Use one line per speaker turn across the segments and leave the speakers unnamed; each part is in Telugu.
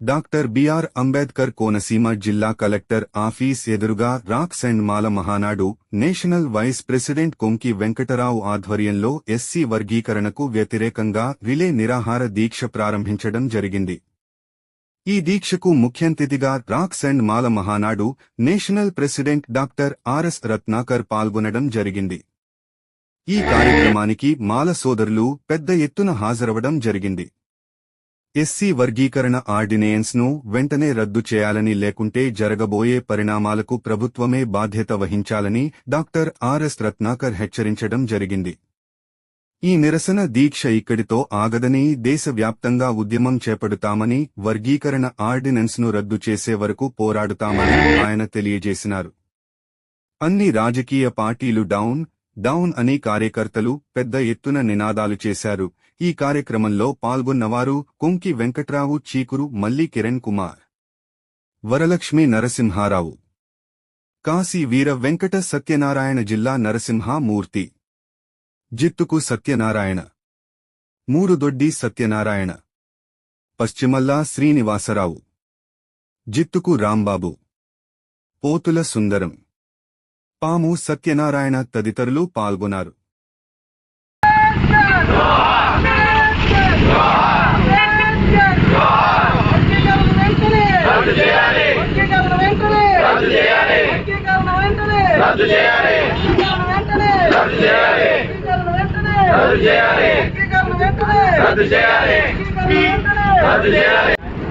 డాక్టర్ బిఆర్ అంబేద్కర్ కోనసీమ జిల్లా కలెక్టర్ ఆఫీస్ ఎదురుగా rocks and Mala Mahanadu national vice president Konki Venkatarao ఆధ్వర్యంలో ఎస్సీ వర్గీకరణకు వ్యతిరేకంగా రిలే నిరాహార దీక్ష ప్రారంభించడం జరిగింది. ఈ దీక్షకు ముఖ్యంతిథిగా rocks and Mala Mahanadu national president doctor RS Ratnakar పాల్గొనడం జరిగింది. ఈ కార్యక్రమానికి మాల సోదరులు పెద్ద ఎత్తున హాజరవడం జరిగింది. ఎస్సీ వర్గీకరణ ఆర్డినెన్స్ను వెంటనే రద్దు చేయాలని లేకుంటే జరగబోయే పరిణామాలకు ప్రభుత్వమే బాధ్యత వహించాలని డాక్టర్ ఆర్ఎస్ రత్నాకర్ హెచ్చరించడం జరిగింది. ఈ నిరసన దీక్ష ఇక్కడితో ఆగదని దేశవ్యాప్తంగా ఉద్యమం చేపడతామని వర్గీకరణ ఆర్డినెన్స్ను రద్దు చేసే వరకు పోరాడుతామని ఆయన తెలియజేసినారు. అన్ని రాజకీయ పార్టీలు డౌన్ డౌన్ అని కార్యకర్తలు పెద్ద ఎత్తున నినాదాలు చేశారు. ఈ కార్యక్రమంలో పాల్గొన్నవారు కొంకి వెంకట్రావు చీకురు మల్లి కిరణ్ కుమార్ వరలక్ష్మి నరసింహారావు కాశీ వీర వెంకట సత్యనారాయణ జిల్లా నరసింహామూర్తి జిత్తుకు సత్యనారాయణ మూరుదొడ్డి సత్యనారాయణ పశ్చిమల్లా శ్రీనివాసరావు జిత్తుకు రాంబాబు పోతుల సుందరం పాము సత్యనారాయణ తదితరులు పాల్గొన్నారు.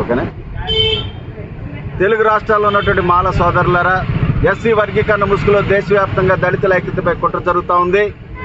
ఓకేనా? తెలుగు రాష్ట్రాల్లో ఉన్నటువంటి మాల సోదరులరా ఎస్సీ వర్గీకరణ ముసుగులో దేశవ్యాప్తంగా దళితుల ఐక్యతపై కుట్ర జరుగుతూ ఉంది.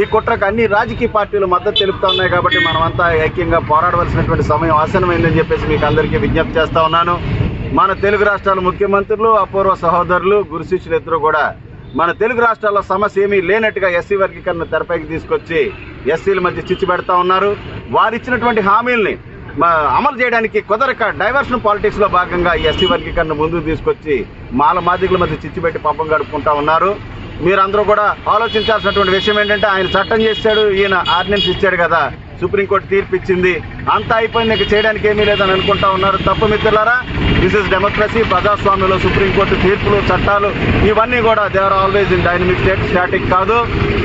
ఈ కుట్రకు అన్ని రాజకీయ పార్టీలు మద్దతు తెలుపుతా ఉన్నాయి కాబట్టి మనమంతా ఐక్యంగా పోరాడవలసినటువంటి సమయం ఆసనమైందని చెప్పేసి మీకు అందరికీ విజ్ఞప్తి చేస్తా ఉన్నాను. మన తెలుగు రాష్ట్రాల ముఖ్యమంత్రులు అపూర్వ సహోదరులు గురు శిష్యులు ఇద్దరు కూడా మన తెలుగు రాష్ట్రాల్లో సమస్య ఏమీ లేనట్టుగా ఎస్సీ వర్గీకరణ తెరపైకి తీసుకొచ్చి ఎస్సీల మధ్య చిచ్చు పెడతా ఉన్నారు. వారు ఇచ్చినటువంటి హామీల్ని మా అమలు చేయడానికి కుదరక డైవర్షన్ పాలిటిక్స్లో భాగంగా ఎస్సీ వర్గీకరణ ముందుకు తీసుకొచ్చి మాల మాదిగుల మధ్య చిచ్చుపెట్టి పాపం గడుపుకుంటా ఉన్నారు. మీరందరూ కూడా ఆలోచించాల్సినటువంటి విషయం ఏంటంటే ఆయన చట్టం చేశాడు ఈయన ఆర్డినెన్స్ ఇచ్చాడు కదా సుప్రీంకోర్టు తీర్పు ఇచ్చింది అంతా అయిపోయింది ఇక చేయడానికి ఏమీ లేదని అనుకుంటా ఉన్నారు తప్పు మిత్రులారా. దిస్ ఇస్ డెమోక్రసీ ప్రజాస్వామ్యంలో సుప్రీంకోర్టు తీర్పులు చట్టాలు ఇవన్నీ కూడా they are always in dynamic state static కాదు.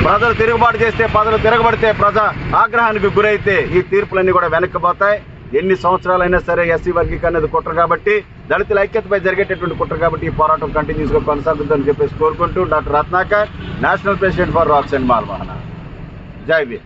ప్రజలు తిరుగుబాటు చేస్తే ప్రజలు తిరగబడితే ప్రజా ఆగ్రహానికి గురైతే ఈ తీర్పులన్నీ కూడా వెనక్కిపోతాయి. ఎన్ని సంవత్సరాలైనా సరే ఎస్సీ వర్గీకరణ కుట్ర కాబట్టి దళితుల ఐక్యతపై జరిగేటటువంటి కుట్ర కాబట్టి ఈ పోరాటం కంటిన్యూస్గా కొనసాగుతుందని చెప్పేసి కోరుకుంటూ doctor Ratnakar national president for rocks and మాల్వాహన జై భీమ్.